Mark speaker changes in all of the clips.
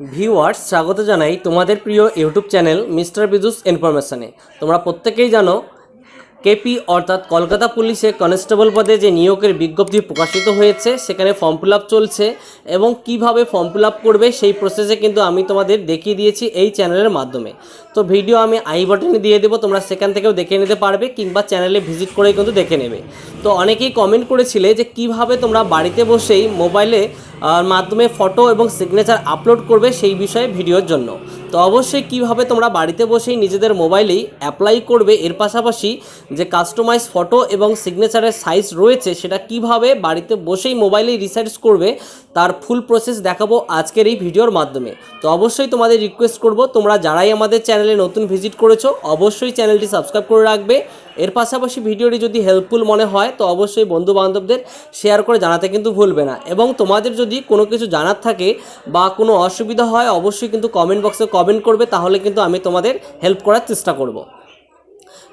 Speaker 1: Viewers, স্বাগত জানাই তোমাদের প্রিয় ইউটিউব চ্যানেল মিস্টার বিজুস ইনফরমেশানে। তোমরা প্রত্যেকেই জানো, কেপি অর্থাৎ কলকাতা পুলিশে কনস্টেবল পদে যে নিয়োগের বিজ্ঞপ্তি প্রকাশিত হয়েছে, সেখানে ফর্ম ফিল চলছে এবং কীভাবে ফর্ম ফিল করবে সেই প্রসেসে কিন্তু আমি তোমাদের দেখিয়ে দিয়েছি এই চ্যানেলের মাধ্যমে। তো ভিডিও আমি আই বাটনে দিয়ে দেবো, তোমরা সেখান থেকেও দেখে নিতে পারবে কিংবা চ্যানেলে ভিজিট করে কিন্তু দেখে নেবে। তো অনেকেই কমেন্ট করেছিলে যে কীভাবে তোমরা বাড়িতে বসেই মোবাইলে মাধ্যমে ফটো এবং সিগনেচার আপলোড করবে সেই বিষয়ে ভিডিওর জন্য। তো অবশ্যই কীভাবে তোমরা বাড়িতে বসেই নিজেদের মোবাইলেই অ্যাপ্লাই করবে, এর পাশাপাশি যে কাস্টমাইজ ফটো এবং সিগনেচারের সাইজ রয়েছে, সেটা কীভাবে বাড়িতে বসেই মোবাইলেই রিসার্চ করবে, তার ফুল প্রসেস দেখাবো আজকের এই ভিডিওর মাধ্যমে। তো অবশ্যই তোমাদের রিকোয়েস্ট করব, তোমরা যারাই আমাদের চ্যানেলে নতুন ভিজিট করেছ, অবশ্যই চ্যানেলটি সাবস্ক্রাইব করে রাখবে। এর পাশাপাশি ভিডিওটি যদি হেল্পফুল মনে হয়, তো অবশ্যই বন্ধু বান্ধবদের শেয়ার করে জানাতে কিন্তু ভুলবে না। এবং তোমাদের যদি কোনো কিছু জানার থাকে বা কোনো অসুবিধা হয়, অবশ্যই কিন্তু কমেন্ট বক্সে কমেন্ট করবে, তাহলে কিন্তু আমি তোমাদের হেল্প করার চেষ্টা করব।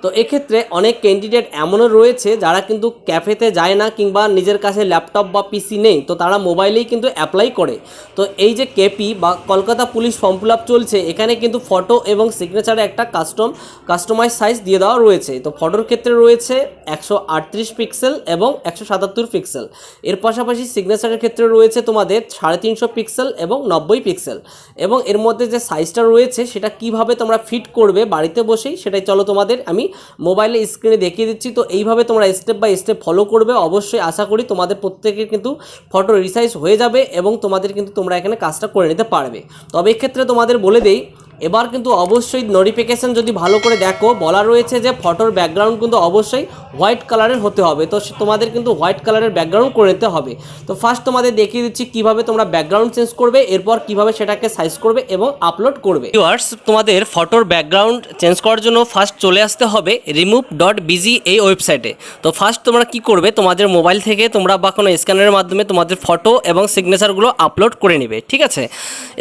Speaker 1: তো এক্ষেত্রে অনেক ক্যান্ডিডেট এমনও রয়েছে যারা কিন্তু ক্যাফেতে যায় না কিংবা নিজের কাছে ল্যাপটপ বা পিসি নেই। তো তারা মোবাইলেই কিন্তু অ্যাপ্লাই করে। তো এই যে কেপি বা কলকাতা পুলিশ ফর্ম ফিল চলছে, এখানে কিন্তু ফটো এবং সিগনেচারে একটা কাস্টম কাস্টমাইজ সাইজ দিয়ে দেওয়া রয়েছে। তো ফটোর ক্ষেত্রে রয়েছে একশো আটত্রিশ পিক্সেল এবং একশো সাতাত্তর পিক্সেল এর পাশাপাশি সিগনেচারের ক্ষেত্রে রয়েছে তোমাদের সাড়ে তিনশো পিক্সেল এবং নব্বই পিক্সেল এবং এর মধ্যে যে সাইজটা রয়েছে, সেটা কীভাবে তোমরা ফিট করবে বাড়িতে বসেই, সেটাই চলো তোমাদের আমি মোবাইলে স্ক্রিনে দেখিয়ে দিচ্ছি। তো এইভাবে তোমরা স্টেপ বাই স্টেপ ফলো করবে। অবশ্যই আশা করি তোমাদের প্রত্যেকের কিন্তু ফটো রিসাইজ হয়ে যাবে এবং তোমাদের কিন্তু তোমরা এখানে কাজটা করে নিতে পারবে। তবে এক্ষেত্রে তোমাদের বলে দেই এবার কিন্তু অবশ্যই নোটিফিকেশান যদি ভালো করে দেখো, বলা রয়েছে যে ফটোর ব্যাকগ্রাউন্ড কিন্তু অবশ্যই হোয়াইট কালারের হতে হবে। তো তোমাদের কিন্তু হোয়াইট কালারের ব্যাকগ্রাউন্ড করে নিতে হবে। তো ফার্স্ট তোমাদের দেখিয়ে দিচ্ছি কীভাবে তোমরা ব্যাকগ্রাউন্ড চেঞ্জ করবে, এরপর কীভাবে সেটাকে সাইজ করবে এবং আপলোড করবে। ভিউয়ার্স তোমাদের ফটোর ব্যাকগ্রাউন্ড চেঞ্জ করার জন্য ফার্স্ট চলে আসতে হবে রিমুভ ডট বিজি এই ওয়েবসাইটে তো ফার্স্ট তোমরা কি করবে, তোমাদের মোবাইল থেকে তোমরা বা কোনো স্ক্যানারের মাধ্যমে তোমাদের ফটো এবং সিগনেচারগুলো আপলোড করে নেবে, ঠিক আছে?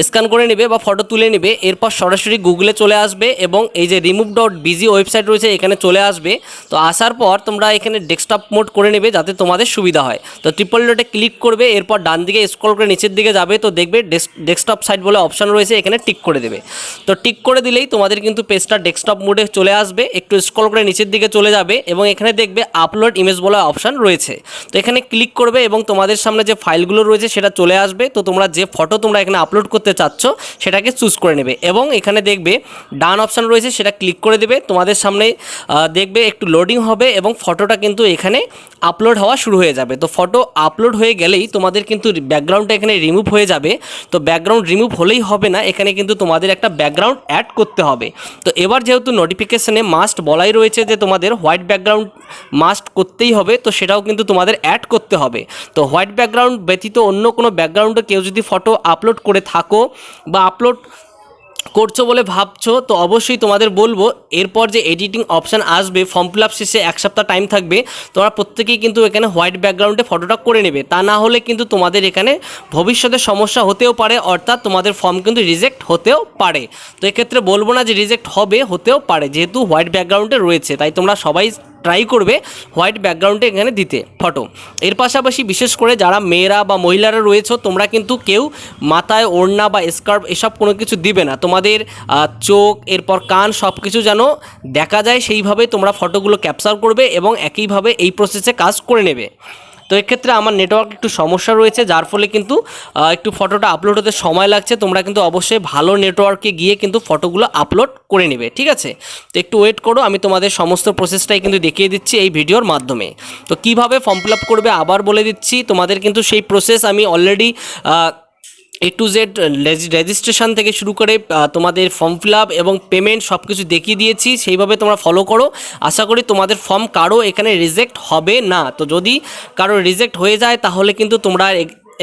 Speaker 1: স্ক্যান করে নেবে বা ফটো তুলে নেবে, এরপর সরাসরি গুগলে চলে আসবে এবং এই যে রিমুভ ডট বিজি ওয়েবসাইট রয়েছে, এখানে চলে আসবে। তো আসার পর তোমরা এখানে ডেস্কটপ মোড করে নেবে যাতে তোমাদের সুবিধা হয়। তো ট্রিপল ডটে ক্লিক করবে, এরপর ডান দিকে স্ক্রল করে নিচের দিকে যাবে, তো দেখবে ডেস্কটপ সাইট বলে অপশন রয়েছে, এখানে টিক করে দেবে। তো টিক করে দিলেই তোমাদের কিন্তু পেজটা ডেস্কটপ মোডে চলে আসবে, একটু স্ক্রল করে নিচের দিকে চলে যাবে এবং এখানে দেখবে আপলোড ইমেজ বলে অপশান রয়েছে। তো এখানে ক্লিক করবে এবং তোমাদের সামনে যে ফাইলগুলো রয়েছে, সেটা চলে আসবে। তো তোমরা যে ফটো তোমরা এখানে আপলোড করতে চাচ্ছ, সেটাকে চুজ করে নেবে এবং এখানে দেখবে ডান অপশন রয়েছে, সেটা ক্লিক করে দেবে। তোমাদের সামনে দেখবে একটু লোডিং হবে এবং ফটোটা কিন্তু এখানে আপলোড হওয়া শুরু হয়ে যাবে। তো ফটো আপলোড হয়ে গেলেই তোমাদের কিন্তু ব্যাকগ্রাউন্ডটা এখানে রিমুভ হয়ে যাবে। তো ব্যাকগ্রাউন্ড রিমুভ হলেই হবে না, এখানে কিন্তু তোমাদের একটা ব্যাকগ্রাউন্ড অ্যাড করতে হবে। তো এবার যেহেতু নোটিফিকেশনে মাস্ট বলাই রয়েছে যে তোমাদের হোয়াইট ব্যাকগ্রাউন্ড মাস্ট করতেই হবে, তো সেটাও কিন্তু তোমাদের অ্যাড করতে হবে। তো হোয়াইট ব্যাকগ্রাউন্ড ব্যতীত অন্য কোনো ব্যাকগ্রাউন্ডে কেউ যদি ফটো আপলোড করে থাকো বা আপলোড করছ বলে ভাবছ, তো অবশ্যই তোমাদের বলব, এরপর যে এডিটিং অপশান আসবে ফর্ম ফিল আপ শেষে এক সপ্তাহ টাইম থাকবে, তোমরা প্রত্যেকেই কিন্তু এখানে হোয়াইট ব্যাকগ্রাউন্ডে ফটোটা করে নেবে। তা না হলে কিন্তু তোমাদের এখানে ভবিষ্যতে সমস্যা হতেও পারে, অর্থাৎ তোমাদের ফর্ম কিন্তু রিজেক্ট হতেও পারে। তো এক্ষেত্রে বলব না যে রিজেক্ট হবে, হতেও পারে, যেহেতু হোয়াইট ব্যাকগ্রাউন্ডে রয়েছে, তাই তোমরা সবাই ট্রাই করবে হোয়াইট ব্যাকগ্রাউন্ডে এখানে দিতে ফটো এর পাশাপাশি বিশেষ করে যারা মেয়েরা বা মহিলারা রয়েছে, তোমরা কিন্তু কেউ মাথায় ওড়না বা স্কার্ফ এসব কোনো কিছু দিবে না। তোমাদের চোখ, এরপর কান সব কিছু যেন দেখা যায়, সেইভাবে তোমরা ফটোগুলো ক্যাপচার করবে এবং একইভাবে এই প্রসেসে কাজ করে নেবে। তো এক্ষেত্রে আমার নেটওয়ার্ক একটু সমস্যা রয়েছে, যার ফলে কিন্তু একটু ফটোটা আপলোড হতে সময় লাগছে। তোমরা কিন্তু অবশ্যই ভালো নেটওয়ার্কে গিয়ে কিন্তু ফটোগুলো আপলোড করে নেবে, ঠিক আছে? তো একটু ওয়েট করো, আমি তোমাদের সমস্ত প্রসেসটাই কিন্তু দেখিয়ে দিচ্ছি এই ভিডিওর মাধ্যমে। তো কীভাবে ফর্ম ফিল আপ করবে আবার বলে দিচ্ছি, তোমাদের কিন্তু সেই প্রসেস আমি already A to Z registration থেকে শুরু করে আহ, তোমাদের ফর্ম ফিল আপ এবং পেমেন্ট সব কিছু দেখিয়ে দিয়েছি সেইভাবে তোমরা ফলো করো। আশা করি তোমাদের ফর্ম কারও এখানে রিজেক্ট হবে না। তো যদি কারও রিজেক্ট হয়ে যায় তাহলে কিন্তু তোমরা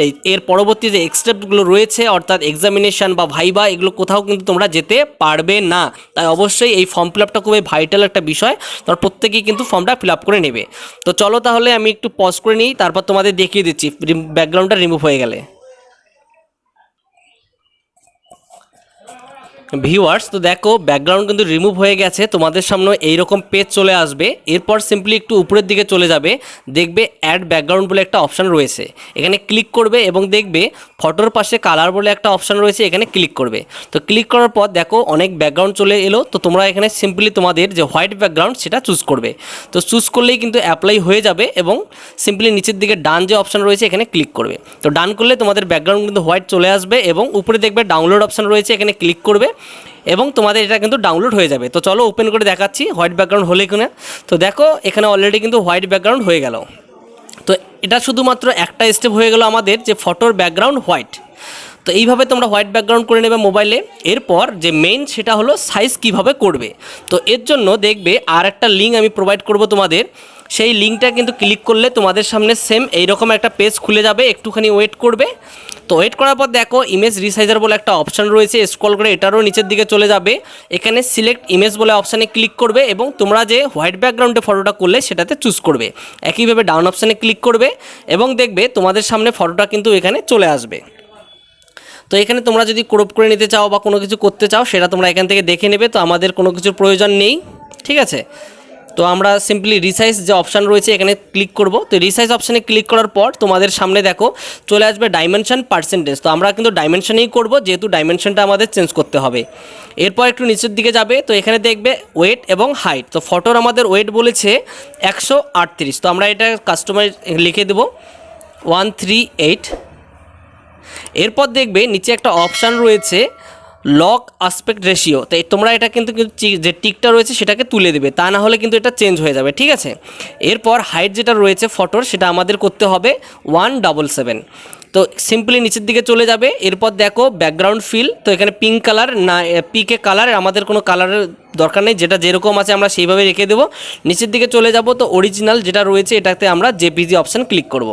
Speaker 1: এই এর পরবর্তী যে স্টেপগুলো রয়েছে অর্থাৎ এক্সামিনেশন বা ভাইবা এগুলো কোথাও কিন্তু তোমরা যেতে পারবে না। তাই অবশ্যই এই ফর্ম ফিল আপটা খুবই ভাইটাল একটা বিষয়। তোমরা প্রত্যেকেই কিন্তু ফর্মটা ফিল আপ করে নেবে। তো চলো তাহলে আমি একটু পজ করে নিই তারপর তোমাদের দেখিয়ে দিচ্ছি ব্যাকগ্রাউন্ডটা রিমুভ হয়ে গেলে। ভিউয়ার্স তো দেখো ব্যাকগ্রাউন্ড কিন্তু রিমুভ হয়ে গেছে। তোমাদের সামনে এইরকম পেজ চলে আসবে। এরপর সিম্পলি একটু উপরের দিকে চলে যাবে। দেখবে অ্যাড ব্যাকগ্রাউন্ড বলে একটা অপশান রয়েছে। এখানে ক্লিক করবে এবং দেখবে ফটোর পাশে কালার বলে একটা অপশান রয়েছে, এখানে ক্লিক করবে। তো ক্লিক করার পর দেখো, অনেক ব্যাকগ্রাউন্ড চলে এলো। তো তোমরা এখানে সিম্পলি তোমাদের যে হোয়াইট ব্যাকগ্রাউন্ড সেটা চুজ করবে। তো চুজ করলেই কিন্তু অ্যাপ্লাই হয়ে যাবে এবং সিম্পলি নিচের দিকে ডান যে অপশান রয়েছে, এখানে ক্লিক করবে। তো ডান করলে তোমাদের ব্যাকগ্রাউন্ড কিন্তু হোয়াইট চলে আসবে এবং উপরে দেখবে ডাউনলোড অপশান রয়েছে, এখানে ক্লিক করবে। এবং তোমাদের এটা কিন্তু ডাউনলোড হয়ে যাবে। তো চলো ওপেন করে দেখাচ্ছি হোয়াইট ব্যাকগ্রাউন্ড হলে কিনা। তো দেখো, এখানে অলরেডি কিন্তু হোয়াইট ব্যাকগ্রাউন্ড হয়ে গেল। তো এটা শুধুমাত্র একটা স্টেপ হয়ে গেল আমাদের যে ফটোর ব্যাকগ্রাউন্ড হোয়াইট তো এইভাবে তোমরা হোয়াইট ব্যাকগ্রাউন্ড করে নেবে মোবাইলে এরপর যে মেইন সেটা হলো সাইজ কীভাবে করবে। তো এর জন্য দেখবে আর একটা লিঙ্ক আমি প্রোভাইড করব তোমাদের। সেই লিঙ্কটা কিন্তু ক্লিক করলে তোমাদের সামনে সেম এইরকম একটা পেজ খুলে যাবে। একটুখানি ওয়েট করবে। তো ওয়েট করার পর দেখো ইমেজ রিসাইজার বলে একটা অপশান রয়েছে স্ক্রল করে এটারও নিচের দিকে চলে যাবে। এখানে সিলেক্ট ইমেজ বলে অপশানে ক্লিক করবে এবং তোমরা যে হোয়াইট ব্যাকগ্রাউন্ডে ফটোটা করলে সেটাতে চুজ করবে। একইভাবে ডাউন অপশানে ক্লিক করবে এবং দেখবে তোমাদের সামনে ফটোটা কিন্তু এখানে চলে আসবে। তো এখানে তোমরা যদি ক্রপ করে নিতে চাও বা কোনো কিছু করতে চাও, সেটা তোমরা এখান থেকে দেখে নেবে, তো আমাদের কোনো কিছুর প্রয়োজন নেই। ঠিক আছে? তো আমরা সিম্পলি রিসাইজ যে অপশান রয়েছে, এখানে ক্লিক করব। তো রিসাইজ অপশানে ক্লিক করার পর তোমাদের সামনে দেখো, চলে আসবে ডাইমেনশন পার্সেন্টেজ তো আমরা কিন্তু ডাইমেনশনেই করব, যেহেতু ডাইমেনশনটা আমাদের চেঞ্জ করতে হবে। এরপর একটু নিচের দিকে যাবে, তো এখানে দেখবে ওয়েট এবং হাইট তো ফটোর আমাদের ওয়েট বলেছে একশো আটত্রিশ। তো আমরা এটা কাস্টমার লিখে দেবো ওয়ান থ্রি এইট এরপর দেখবে নিচে একটা অপশান রয়েছে লক আসপেক্ট রেশিও তাই তোমরা এটা কিন্তু যে টিকটা রয়েছে সেটাকে তুলে দেবে, তা না হলে কিন্তু এটা চেঞ্জ হয়ে যাবে, ঠিক আছে? এরপর হাইট যেটা রয়েছে ফটোর সেটা আমাদের করতে হবে ওয়ান ডাবল সেভেন তো সিম্পলি নিচের দিকে চলে যাবে, এরপর দেখো ব্যাকগ্রাউন্ড ফিল তো এখানে পিঙ্ক কালার না পিকে কালার আমাদের কোনো কালারের দরকার নেই, যেটা যেরকম আছে আমরা সেইভাবে রেখে দেবো। নিচের দিকে চলে যাব, তো অরিজিনাল যেটা রয়েছে, এটাতে আমরা জেপিজি অপশান ক্লিক করব।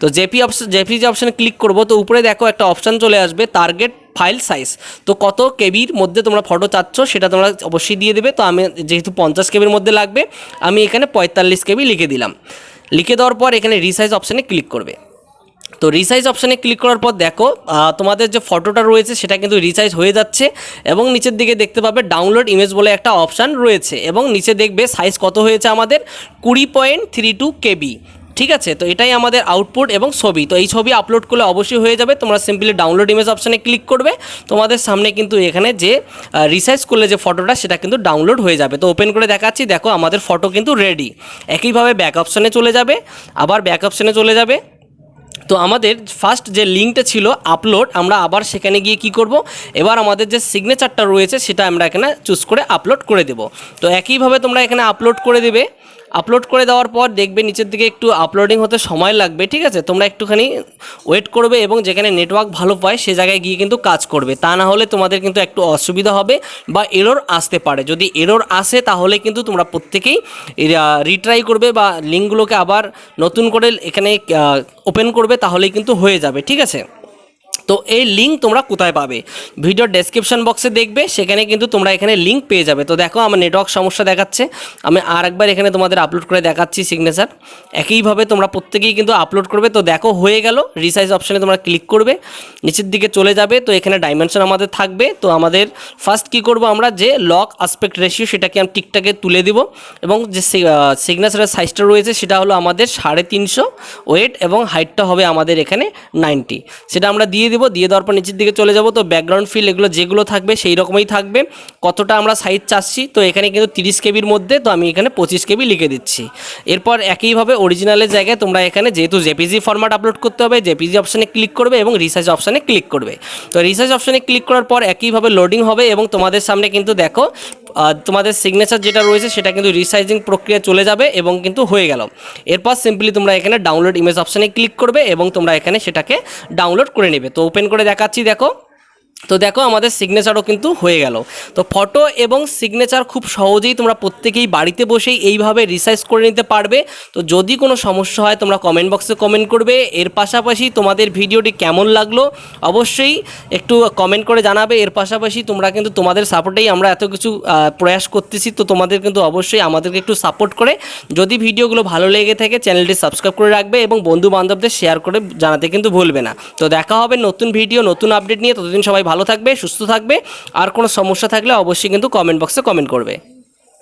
Speaker 1: তো JP option JPG option click করব, তো উপরে দেখো একটা অপশান চলে আসবে টার্গেট ফাইল সাইজ তো কত কেবির মধ্যে তোমরা ফটো চাচ্ছ, সেটা তোমরা অবশ্যই দিয়ে দেবে, তো আমি যেহেতু পঞ্চাশ কেবির মধ্যে লাগবে, আমি এখানে পঁয়তাল্লিশ কেবি লিখে দিলাম। লিখে দেওয়ার পর এখানে রিসাইজ অপশানে ক্লিক করবে। তো রিসাইজ অপশানে ক্লিক করার পর দেখো তোমাদের যে ফটোটা রয়েছে সেটা কিন্তু রিসাইজ হয়ে যাচ্ছে এবং নিচের দিকে দেখতে পাবে ডাউনলোড ইমেজ বলে একটা অপশান রয়েছে এবং নিচে দেখবে সাইজ কত হয়েছে আমাদের? কুড়ি পয়েন্ট থ্রি টু কেবি। ঠিক আছে? তো এটাই আমাদের আউটপুট এবং ছবি। তো এই ছবি আপলোড করলে অবশ্যই হয়ে যাবে। তোমরা সিম্পলি ডাউনলোড ইমেজ অপশানে ক্লিক করবে। তোমাদের সামনে কিন্তু এখানে যে রিসাইজ করলে যে ফটোটা সেটা কিন্তু ডাউনলোড হয়ে যাবে। তো ওপেন করে দেখাচ্ছি। দেখো, আমাদের ফটো কিন্তু রেডি একইভাবে ব্যাক অপশানে চলে যাবে। আবার ব্যাক অপশানে চলে যাবে। তো আমাদের ফার্স্ট যে লিঙ্কটা ছিল আপলোড আমরা আবার সেখানে গিয়ে কি করব? এবার আমাদের যে সিগনেচারটা রয়েছে, সেটা আমরা এখানে চুজ করে আপলোড করে দেব। তো একইভাবে তোমরা এখানে আপলোড করে দেবে। আপলোড করে দেওয়ার পর দেখবে নিচের দিকে একটু আপলোডিং হতে সময় লাগবে, ঠিক আছে? তোমরা একটুখানি ওয়েট করবে এবং যেখানে নেটওয়ার্ক ভালো পায় সে জায়গায় গিয়ে কিন্তু কাজ করবে। তা না হলে তোমাদের কিন্তু একটু অসুবিধা হবে বা এরর আসতে পারে। যদি এরর আসে তাহলে কিন্তু তোমরা প্রত্যেকেই রিট্রাই করবে বা লিঙ্কগুলোকে আবার নতুন করে এখানে ওপেন করবে, তাহলেই কিন্তু হয়ে যাবে, ঠিক আছে? তো এই লিঙ্ক তোমরা কোথায় পাবে? ভিডিওর ডেসক্রিপশন বক্সে দেখবে, সেখানে কিন্তু তোমরা এখানে লিঙ্ক পেয়ে যাবে। তো দেখো, আমার নেটওয়ার্ক সমস্যা দেখাচ্ছে। আমি আর একবার এখানে তোমাদের আপলোড করে দেখাচ্ছি সিগনেচার একইভাবে তোমরা প্রত্যেকেই কিন্তু আপলোড করবে। তো দেখো, হয়ে গেল। রিসাইজ অপশানে তোমরা ক্লিক করবে। নিচের দিকে চলে যাবে। তো এখানে ডাইমেনশন আমাদের থাকবে। তো আমাদের ফার্স্ট কি করব আমরা? যে লক আসপেক্ট রেশিও সেটাকে আমি টিকটাকে তুলে দিব। এবং যে সিগনেচারের সাইজটা রয়েছে, সেটা হলো আমাদের সাড়ে তিনশো। ওয়েট এবং হাইটটা হবে আমাদের এখানে নাইনটি সেটা আমরা দিয়ে দিব, দিয়ে দেওয়ার পর নিচের দিকে চলে যাব। তো ব্যাকগ্রাউন্ড ফিল এগুলো যেগুলো থাকবে সেই রকমই থাকবে। কতটা আমরা সাইজ চাচ্ছি? তো এখানে কিন্তু তিরিশ কেবির মধ্যে, তো আমি এখানে পঁচিশ কেবি লিখে দিচ্ছি। এরপর একইভাবে অরিজিনালের জায়গায় তোমরা এখানে যেহেতু জেপিজি ফরম্যাট আপলোড করতে হবে জেপিজি অপশানে ক্লিক করবে এবং রিসার্চ অপশানে ক্লিক করবে। তো রিসার্চ অপশানে ক্লিক করার পর একইভাবে লোডিং হবে এবং তোমাদের সামনে কিন্তু দেখো তোমাদের সিগনেচার যেটা রয়েছে সেটা কিন্তু রিসাইজিং প্রক্রিয়া চলে যাবে এবং কিন্তু হয়ে গেল। এরপর সিম্পলি তোমরা এখানে ডাউনলোড ইমেজ অপশানে ক্লিক করবে এবং তোমরা এখানে সেটাকে ডাউনলোড করে নেবে। তো ওপেন করে দেখাচ্ছি, দেখো। তো দেখো, আমাদের সিগনেচারও কিন্তু হয়ে গেল। তো ফটো এবং সিগনেচার খুব সহজেই তোমরা প্রত্যেকেই বাড়িতে বসেই এইভাবে রিসার্চ করে নিতে পারবে। তো যদি কোনো সমস্যা হয়, তোমরা কমেন্ট বক্সে কমেন্ট করবে। এর পাশাপাশি তোমাদের ভিডিওটি কেমন লাগল, অবশ্যই একটু কমেন্ট করে জানাবে। এর পাশাপাশি তোমরা কিন্তু তোমাদের সাপোর্টেই আমরা এত কিছু প্রয়াস করতেছি, তো তোমাদের কিন্তু অবশ্যই আমাদেরকে একটু সাপোর্ট করে। যদি ভিডিওগুলো ভালো লেগে থাকে চ্যানেলটি সাবস্ক্রাইব করে রাখবে এবং বন্ধু বান্ধবদের শেয়ার করে জানাতে কিন্তু ভুলবে না। তো দেখা হবে নতুন ভিডিও নতুন আপডেট নিয়ে। ততদিন সবাই ভালো থাকবে সুস্থ থাকবে। আর কোনো সমস্যা থাকলে অবশ্যই কিন্তু কমেন্ট বক্সে কমেন্ট করবে।